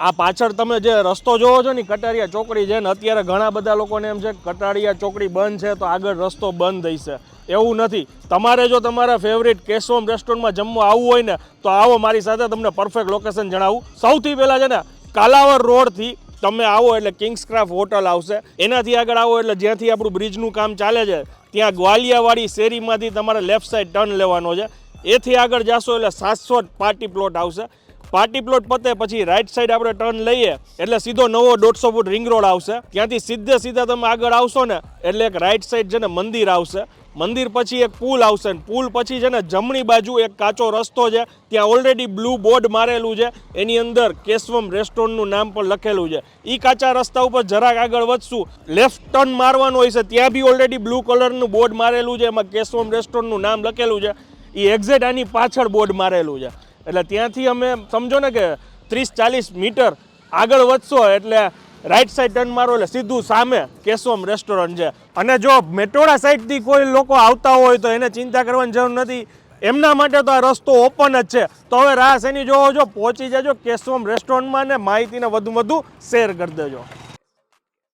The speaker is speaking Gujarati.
આ પાછળ તમે જે રસ્તો જોવો છો ને, કટારિયા ચોકડી છે ને, અત્યારે ઘણા બધા લોકોને એમ છે કટારિયા ચોકડી બંધ છે તો આગળ રસ્તો બંધ થઈ એવું નથી. તમારે જો તમારા ફેવરિટ કેશવમ રેસ્ટોરન્ટમાં જમવા આવવું હોય ને, તો આવો મારી સાથે તમને પરફેક્ટ લોકેશન જણાવું. સૌથી પહેલાં છે ને કાલાવર રોડથી તમે આવો એટલે કિંગ્સ ક્રાફ્ટ હોટલ આવશે. એનાથી આગળ આવો એટલે જ્યાંથી આપણું બ્રિજનું કામ ચાલે છે, ત્યાં ગ્વાલિયાવાડી શેરીમાંથી તમારે લેફ્ટ સાઈડ ટર્ન લેવાનો છે. એથી આગળ જાશો એટલે સાતસો પાર્ટી પ્લોટ આવશે. પાર્ટી પ્લોટ પતે પછી રાઈટ સાઈડ આપણે ટર્ન લઈએ, એટલે સીધો નવો દોઢસો ફૂટ રિંગ રોડ આવશે. ત્યાંથી સીધે સીધા તમે આગળ આવશો ને, એટલે એક રાઈટ સાઈડ છે ને મંદિર આવશે. મંદિર પછી એક પુલ આવશે ને, પુલ પછી છે ને જમણી બાજુ એક કાચો રસ્તો છે, ત્યાં ઓલરેડી બ્લુ બોર્ડ મારેલું છે. એની અંદર કેશવમ રેસ્ટોરન્ટનું નામ પણ લખેલું છે. એ કાચા રસ્તા ઉપર જરાક આગળ વધશું. લેફ્ટ ટર્ન મારવાનું હોય છે, ત્યાં બી ઓલરેડી બ્લુ કલરનું બોર્ડ મારેલું છે, એમાં કેશવમ રેસ્ટોરન્ટનું નામ લખેલું છે. એ એક્ઝેક્ટ આની પાછળ બોર્ડ મારેલું છે. એટલે ત્યાંથી અમે, સમજો ને કે ત્રીસ ચાલીસ મીટર આગળ વધશો એટલે રાઈટ સાઈડ ટર્ન મારો એટલે સીધું સામે કેશવમ રેસ્ટોરન્ટ છે. અને જો મેટોડા સાઈડથી કોઈ લોકો આવતા હોય તો એને ચિંતા કરવાની જરૂર નથી. એમના માટે તો આ રસ્તો ઓપન જ છે. તો હવે રાહ એની જોવો છો? પહોંચી જજો કેશવમ રેસ્ટોરન્ટમાં ને માહિતીને વધુ વધુ શેર કરી દેજો.